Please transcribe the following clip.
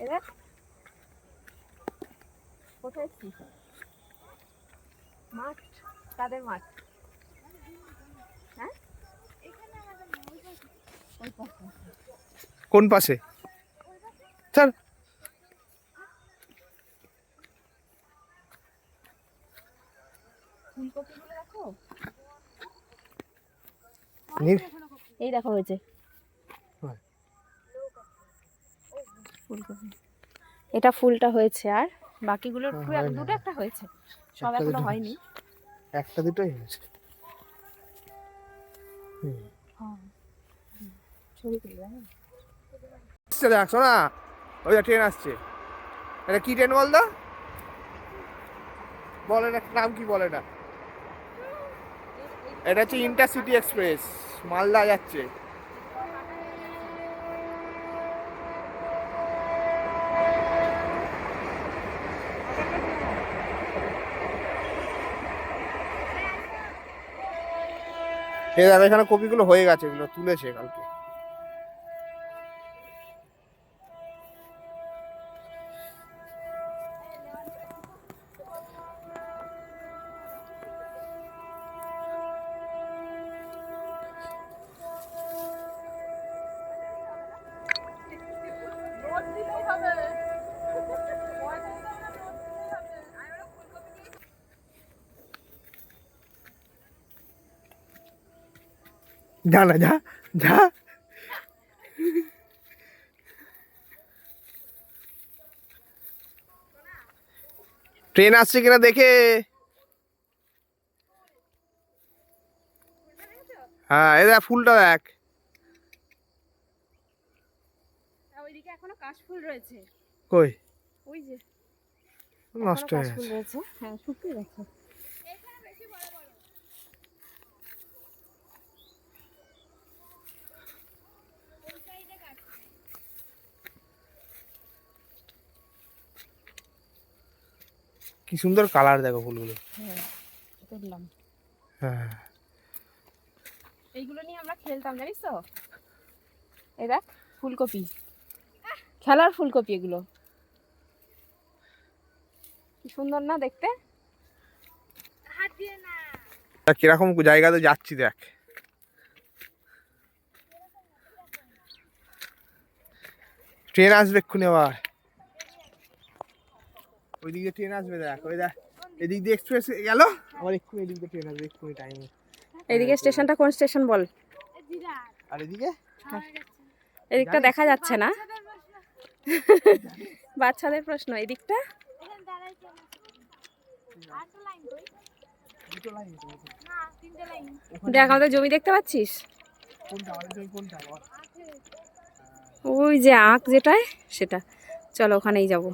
এবার কোথায় এসছিস মাঠ? কাদের মাঠ। হ্যাঁ? কোন পাশে? নি- এই দেখো হয়েছে। ফুলকপি। এটা ফুলটা হয়েছে আর বাকিগুলোর হ্যাঁ, হয়নি। দুটো একটা হয়েছে। সব এখনও হয়নি। একটা দুটোই হয়েছে। হুম। হ্যাঁ। হুম, ছবি তুলবে হ্যাঁ। দেখ শোনা ওই যে ট্রেন আসছে। এটা কি ট্রেন বল তো? বল এটা নাম কি বলে এটা এটা হচ্ছে ইন্টারসিটি এক্সপ্রেস মালদা যাচ্ছে। এই দেখো এখানে কপিগুলো হয়ে গেছে এগুলো তুলেছে কালকে। যা না যা যা। ট্রেন আসছে কিনা দেখে? হ্যাঁ এ দেখ ফুলটা দেখ। ওইদিকে এখনও কাশফুল রয়েছে। কই? ওই যে নষ্ট হয়ে গেছে। হ্যাঁ শুকিয়ে গেছে। কি সুন্দর কালার দেখো ফুলগুলো। হ্যাঁ হ্যাঁ। এইগুলো নিয়ে আমরা খেলতাম জানিস তো? এই দেখ ফুলকপি। খেলার ফুলকপি এগুলো। কি সুন্দর না দেখতে? তা কীরকম জায়গাতে যাচ্ছি দেখ। ট্রেন আসবে এক্ষুনি আবার। ওই দিকে ট্রেন আসবে দেখ ওই দেখ এদিক দিয়ে এক্সপ্রেস গেল? আবার এক্ষুনি এদিক দিয়ে ট্রেন আসবে এক্ষুনি টাইমে এদিকে স্টেশনটা কোন স্টেশন বল? আর এদিকে? এদিকটা দেখা যাচ্ছে না। বাচ্চাদের প্রশ্ন এদিকটা? দেখ আমাদের জমি দেখতে পাচ্ছিস? ওই যে আঁক যেটায় সেটা। চলো ওখানেই যাব।